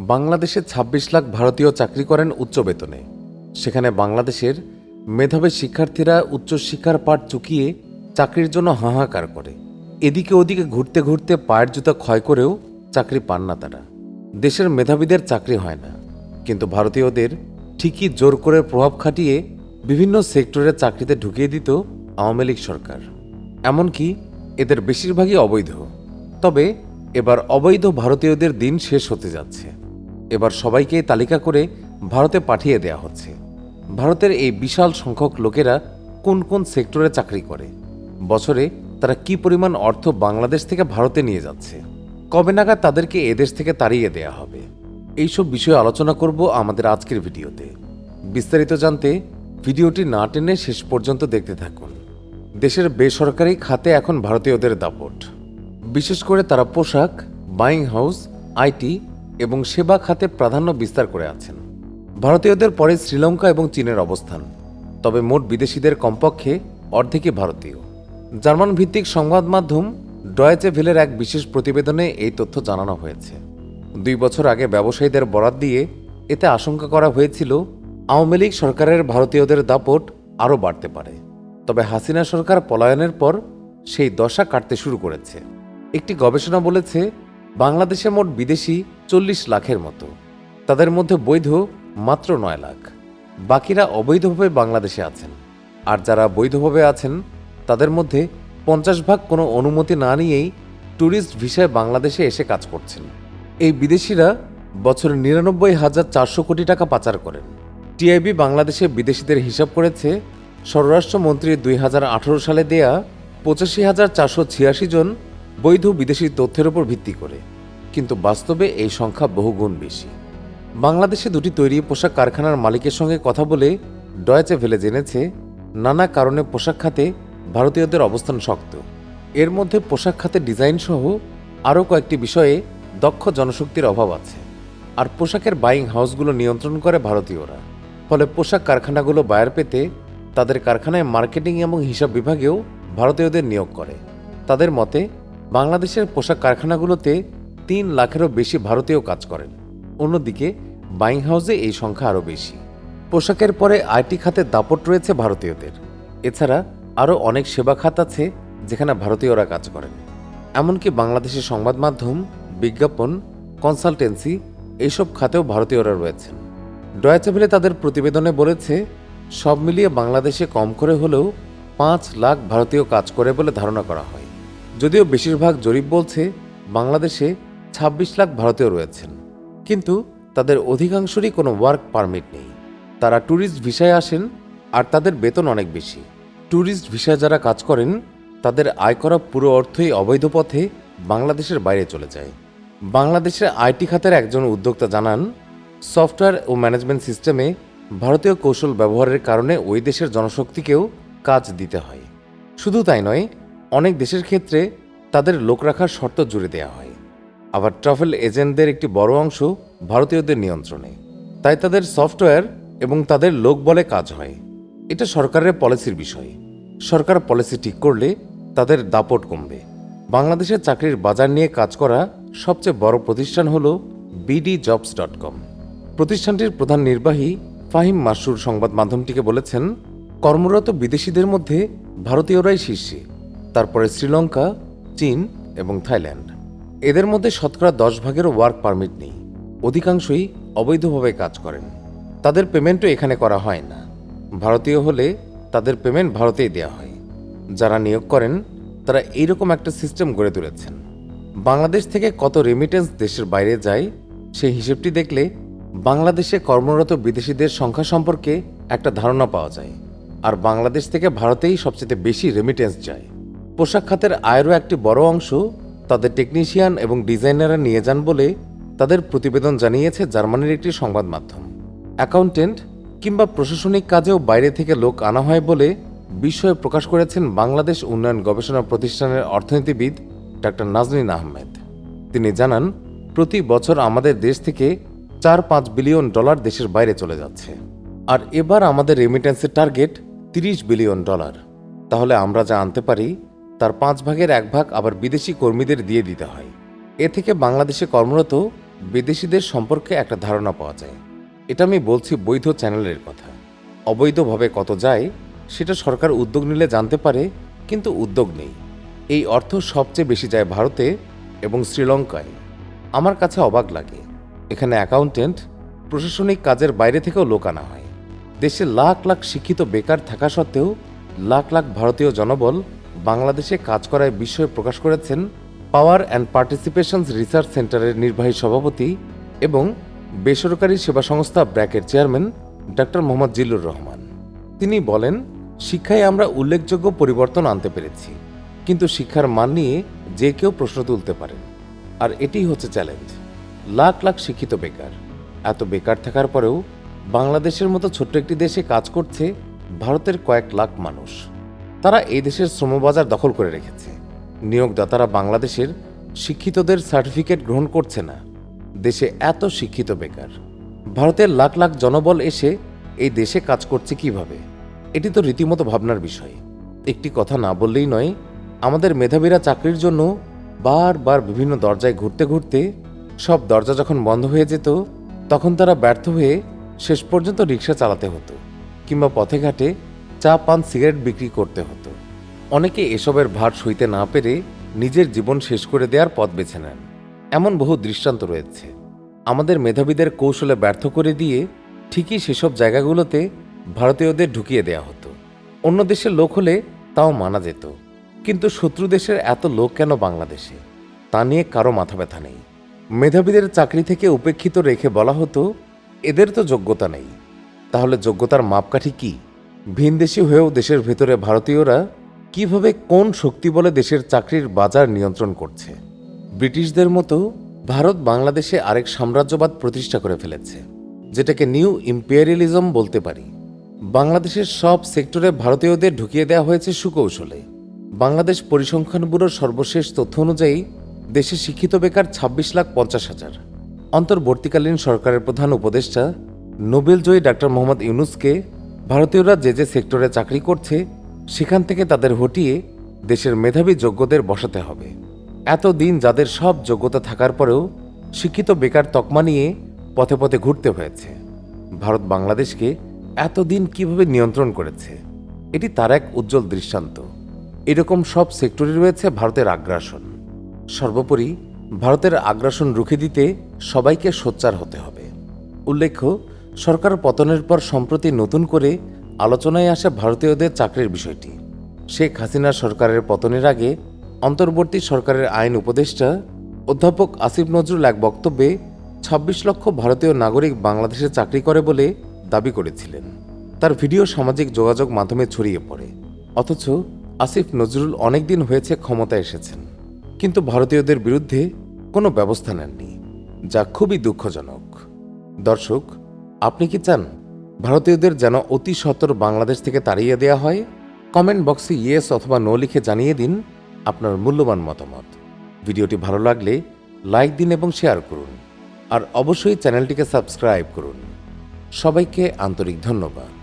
বাংলাদেশে ২৬ লাখ ভারতীয় চাকরি করেন উচ্চ বেতনে। সেখানে বাংলাদেশের মেধাবী শিক্ষার্থীরা উচ্চশিক্ষার পাঠ চুকিয়ে চাকরির জন্য হাহাকার করে। এদিকে ওদিকে ঘুরতে ঘুরতে পায়ের জুতা ক্ষয় করেও চাকরি পান না তারা। দেশের মেধাবীদের চাকরি হয় না। কিন্তু ভারতীয়দের ঠিকই জোর করে প্রভাব খাটিয়ে বিভিন্ন সেক্টরে চাকরিতে ঢুকিয়ে দিত আওয়ামী লীগ সরকার। এমনকি এদের বেশিরভাগই অবৈধ। তবে এবার অবৈধ ভারতীয়দের দিন শেষ হতে যাচ্ছে। এবার সবাইকে তালিকা করে ভারতে পাঠিয়ে দেয়া হচ্ছে। ভারতের এই বিশাল সংখ্যক লোকেরা কোন কোন সেক্টরে চাকরি করে? বছরে তারা কি পরিমাণ অর্থ বাংলাদেশ থেকে ভারতে নিয়ে যাচ্ছে? কবে নাগাদ তাদেরকে এদেশ থেকে তাড়িয়ে দেয়া হবে? এইসব বিষয়ে আলোচনা করব আমাদের আজকের ভিডিওতে। বিস্তারিত জানতে ভিডিওটি না টেনে শেষ পর্যন্ত দেখতে থাকুন। দেশের বেসরকারি খাতে এখন ভারতীয়দের দাপট। বিশেষ করে তারা পোশাক বাইং হাউস আইটি এবং সেবা খাতে প্রাধান্য বিস্তার করে আছেন। ভারতীয়দের পরে শ্রীলঙ্কা এবং চীনের অবস্থান। তবে মোট বিদেশিদের কমপক্ষে অর্ধেকই ভারতীয়। জার্মান ভিত্তিক সংবাদ মাধ্যম ডয়েচে ভেলের এক বিশেষ প্রতিবেদনে এই তথ্য জানানো হয়েছে। দুই বছর আগে ব্যবসায়ীদের বরাত দিয়ে এতে আশঙ্কা করা হয়েছিল, আওয়ামী লীগ সরকারের ভারতীয়দের দাপট আরও বাড়তে পারে। তবে হাসিনা সরকার পলায়নের পর সেই দশা কাটতে শুরু করেছে। একটি গবেষণা বলেছে বাংলাদেশে মোট বিদেশি চল্লিশ লাখের মতো। তাদের মধ্যে বৈধ মাত্র নয় লাখ। বাকিরা অবৈধভাবে বাংলাদেশে আছেন। আর যারা বৈধভাবে আছেন, তাদের মধ্যে পঞ্চাশ ভাগ কোনো অনুমতি না নিয়েই ট্যুরিস্ট ভিসায় বাংলাদেশে এসে কাজ করছেন। এই বিদেশিরা বছরে নিরানব্বই হাজার চারশো কোটি টাকা পাচার করেন। টিআইবি বাংলাদেশে বিদেশিদের হিসাব করেছে স্বরাষ্ট্রমন্ত্রী দুই হাজার আঠারো সালে দেয়া পঁচাশি হাজার চারশো ছিয়াশি জন বৈধ বিদেশি তথ্যের উপর ভিত্তি করে। কিন্তু বাস্তবে এই সংখ্যা বহুগুণ বেশি। বাংলাদেশে দুটি তৈরি পোশাক কারখানার মালিকের সঙ্গে কথা বলে ডয়েচে ভেলে জেনেছে, নানা কারণে পোশাক খাতে ভারতীয়দের অবস্থান শক্ত। এর মধ্যে পোশাক খাতে ডিজাইন সহ আরও কয়েকটি বিষয়ে দক্ষ জনশক্তির অভাব আছে। আর পোশাকের বাইং হাউসগুলো নিয়ন্ত্রণ করে ভারতীয়রা। ফলে পোশাক কারখানাগুলো বায়ার পেতে তাদের কারখানায় মার্কেটিং এবং হিসাব বিভাগেও ভারতীয়দের নিয়োগ করে। তাদের মতে বাংলাদেশের পোশাক কারখানাগুলোতে তিন লাখেরও বেশি ভারতীয় কাজ করেন। অন্যদিকে, বাইং হাউসে এই সংখ্যা আরও বেশি। পোশাকের পরে আইটি খাতে দাপট রয়েছে ভারতীয়দের। এছাড়া আরও অনেক সেবা খাত আছে যেখানে ভারতীয়রা কাজ করেন। এমনকি বাংলাদেশের সংবাদ মাধ্যম, বিজ্ঞাপন, কনসালটেন্সি এইসব খাতেও ভারতীয়রা রয়েছেন। ডয়াচেভেলে তাদের প্রতিবেদনে বলেছে, সব মিলিয়ে বাংলাদেশে কম করে হলেও পাঁচ লাখ ভারতীয় কাজ করে বলে ধারণা করা হয়। যদিও বেশিরভাগ জরিপ বলছে বাংলাদেশে ২৬ লাখ ভারতীয় রয়েছেন। কিন্তু তাদের অধিকাংশরই কোনো ওয়ার্ক পারমিট নেই। তারা ট্যুরিস্ট ভিসায় আসেন আর তাদের বেতন অনেক বেশি। ট্যুরিস্ট ভিসায় যারা কাজ করেন, তাদের আয় করা পুরো অর্থই অবৈধ পথে বাংলাদেশের বাইরে চলে যায়। বাংলাদেশের আইটি খাতের একজন উদ্যোক্তা জানান সফটওয়্যার ও ম্যানেজমেন্ট সিস্টেমে ভারতীয় কৌশল ব্যবহারের কারণে ওই দেশের জনশক্তিকেও কাজ দিতে হয়। শুধু তাই নয় অনেক দেশের ক্ষেত্রে তাদের লোক রাখার শর্ত জুড়ে দেওয়া হয়। আবার ট্রাভেল এজেন্টদের একটি বড় অংশ ভারতীয়দের নিয়ন্ত্রণে। তাই তাদের সফটওয়্যার এবং তাদের লোক বলে কাজ হয়। এটা সরকারের পলিসির বিষয়। সরকার পলিসি ঠিক করলে তাদের দাপট কমবে। বাংলাদেশের চাকরির বাজার নিয়ে কাজ করা সবচেয়ে বড় প্রতিষ্ঠান হল বিডি জবস ডট কম প্রতিষ্ঠানটির প্রধান নির্বাহী ফাহিম মাসুর সংবাদ মাধ্যমটিকে বলেছেন, কর্মরত বিদেশিদের মধ্যে ভারতীয়রাই শীর্ষে। তারপরে শ্রীলঙ্কা, চীন এবং থাইল্যান্ড। এদের মধ্যে শতকরা দশ ভাগেরও ওয়ার্ক পারমিট নেই। অধিকাংশই অবৈধভাবে কাজ করেন। তাদের পেমেন্টও এখানে করা হয় না। ভারতীয় হলে তাদের পেমেন্ট ভারতেই দেওয়া হয়। যারা নিয়োগ করেন, তারা এইরকম একটা সিস্টেম গড়ে তুলেছেন। বাংলাদেশ থেকে কত রেমিটেন্স দেশের বাইরে যায়, সেই হিসেবটি দেখলে বাংলাদেশে কর্মরত বিদেশিদের সংখ্যা সম্পর্কে একটা ধারণা পাওয়া যায়। আর বাংলাদেশ থেকে ভারতেই সবচেয়ে বেশি রেমিটেন্স যায়। পোশাক খাতের আয়েরও একটি বড় অংশ তাদের টেকনিশিয়ান এবং ডিজাইনাররা নিয়ে যান বলে তাদের প্রতিবেদন জানিয়েছে জার্মানির একটি সংবাদ মাধ্যম। অ্যাকাউন্টেন্ট কিংবা প্রশাসনিক কাজেও বাইরে থেকে লোক আনা হয় বলে বিস্ময় প্রকাশ করেছেন বাংলাদেশ উন্নয়ন গবেষণা প্রতিষ্ঠানের অর্থনীতিবিদ ডাক্তার নাজনীন আহমেদ। তিনি জানান, প্রতি বছর আমাদের দেশ থেকে চার পাঁচ বিলিয়ন ডলার দেশের বাইরে চলে যাচ্ছে। আর এবার আমাদের রেমিটেন্সের টার্গেট তিরিশ বিলিয়ন ডলার। তাহলে আমরা যা আনতে পারি তার পাঁচ ভাগের এক ভাগ আবার বিদেশি কর্মীদের দিয়ে দিতে হয়। এ থেকে বাংলাদেশে কর্মরত বিদেশিদের সম্পর্কে একটা ধারণা পাওয়া যায়। এটা আমি বলছি বৈধ চ্যানেলের কথা। অবৈধভাবে কত যায়, সেটা সরকার উদ্যোগ নিলে জানতে পারে, কিন্তু উদ্যোগ নেই। এই অর্থ সবচেয়ে বেশি যায় ভারতে এবং শ্রীলঙ্কায়। আমার কাছে অবাক লাগে। এখানে অ্যাকাউন্টেন্ট প্রশাসনিক কাজের বাইরে থেকেও লোক আনা হয়। দেশে লাখ লাখ শিক্ষিত বেকার থাকা সত্ত্বেও লাখ লাখ ভারতীয় জনবল বাংলাদেশে কাজ করায় বিষয়ে প্রকাশ করেছেন পাওয়ার অ্যান্ড পার্টিসিপেশনস রিসার্চ সেন্টারের নির্বাহী সভাপতি এবং বেসরকারি সেবা সংস্থা ব্র্যাকের চেয়ারম্যান ডক্টর মোহাম্মদ জিল্লুর রহমান। তিনি বলেন, শিক্ষায় আমরা উল্লেখযোগ্য পরিবর্তন আনতে পেরেছি, কিন্তু শিক্ষার মান নিয়ে যে কেউ প্রশ্ন তুলতে পারেন। আর এটি হচ্ছে চ্যালেঞ্জ। লাখ লাখ শিক্ষিত বেকার। এত বেকার থাকার পরেও বাংলাদেশের মতো ছোট্ট একটি দেশে কাজ করছে ভারতের কয়েক লাখ মানুষ। তারা এই দেশের শ্রমবাজার দখল করে রেখেছে। নিয়োগদাতারা বাংলাদেশের শিক্ষিতদের সার্টিফিকেট গ্রহণ করছে না। দেশে এত শিক্ষিত বেকার। ভারতের লাখ লাখ জনবল এসে এই দেশে কাজ করছে কীভাবে? এটি তো রীতিমতো ভাবনার বিষয়। একটি কথা না বললেই নয়, আমাদের মেধাবীরা চাকরির জন্য বারবার বিভিন্ন দরজায় ঘুরতে ঘুরতে সব দরজা যখন বন্ধ হয়ে যেত, তখন তারা ব্যর্থ হয়ে শেষ পর্যন্ত রিক্সা চালাতে হতো কিংবা পথে ঘাটে চা পান সিগারেট বিক্রি করতে হতো। অনেকে এসবের ভার সইতে না পেরে নিজের জীবন শেষ করে দেওয়ার পথ বেছে নেন। এমন বহু দৃষ্টান্ত রয়েছে। আমাদের মেধাবীদের কৌশলে ব্যর্থ করে দিয়ে ঠিকই সেসব জায়গাগুলোতে ভারতীয়দের ঢুকিয়ে দেয়া হতো। অন্য দেশের লোক হলে তাও মানা যেত। কিন্তু শত্রু দেশের এত লোক কেন বাংলাদেশে? তা নিয়ে কারও মাথা ব্যথা নেই। মেধাবীদের চাকরি থেকে উপেক্ষিত রেখে বলা হতো, এদের তো যোগ্যতা নেই। তাহলে যোগ্যতার মাপকাঠি কি? ভিনদেশি হয়েও দেশের ভেতরে ভারতীয়রা কীভাবে কোন শক্তি বলে দেশের চাকরির বাজার নিয়ন্ত্রণ করছে? ব্রিটিশদের মতো ভারত বাংলাদেশে আরেক সাম্রাজ্যবাদ প্রতিষ্ঠা করে ফেলেছে, যেটাকে নিউ ইম্পেরিয়ালিজম বলতে পারি। বাংলাদেশের সব সেক্টরে ভারতীয়দের ঢুকিয়ে দেওয়া হয়েছে সুকৌশলে। বাংলাদেশ পরিসংখ্যান ব্যুরোর সর্বশেষ তথ্য অনুযায়ী, দেশে শিক্ষিত বেকার ছাব্বিশ লাখ পঞ্চাশ হাজার। অন্তর্বর্তীকালীন সরকারের প্রধান উপদেষ্টা নোবেলজয়ী ডাক্তার মোহাম্মদ ইউনুসকে ভারতীয়রা যে যে সেক্টরে চাকরি করছে, সেখান থেকে তাদের হটিয়ে দেশের মেধাবী যোগ্যদের বসাতে হবে। এতদিন যাদের সব যোগ্যতা থাকার পরেও শিক্ষিত বেকার তকমা নিয়ে পথে পথে ঘুরতে হয়েছে। ভারত বাংলাদেশকে এতদিন কীভাবে নিয়ন্ত্রণ করেছে, এটি তার এক উজ্জ্বল দৃষ্টান্ত। এরকম সব সেক্টরে রয়েছে ভারতের আগ্রাসন। সর্বোপরি ভারতের আগ্রাসন রুখে দিতে সবাইকে সোচ্চার হতে হবে। উল্লেখ্য সরকার পতনের পর সম্প্রতি নতুন করে আলোচনায় আসে ভারতীয়দের চাকরির বিষয়টি। শেখ হাসিনা সরকারের পতনের আগে অন্তর্বর্তী সরকারের আইন উপদেষ্টা অধ্যাপক আসিফ নজরুল এক বক্তব্যে ২৬ লক্ষ ভারতীয় নাগরিক বাংলাদেশে চাকরি করে বলে দাবি করেছিলেন। তার ভিডিও সামাজিক যোগাযোগ মাধ্যমে ছড়িয়ে পড়ে। অথচ আসিফ নজরুল অনেকদিন হয়েছে ক্ষমতায় এসেছেন, কিন্তু ভারতীয়দের বিরুদ্ধে কোনো ব্যবস্থা নেননি, যা খুবই দুঃখজনক। দর্শক আপনি কি চান ভারতীয়দের যেন অতি সত্বর বাংলাদেশ থেকে তাড়িয়ে দেওয়া হয়? কমেন্ট বক্সে ইয়েস অথবা নো লিখে জানিয়ে দিন আপনার মূল্যবান মতামত। ভিডিওটি ভালো লাগলে লাইক দিন এবং শেয়ার করুন। আর অবশ্যই চ্যানেলটিকে সাবস্ক্রাইব করুন। সবাইকে আন্তরিক ধন্যবাদ।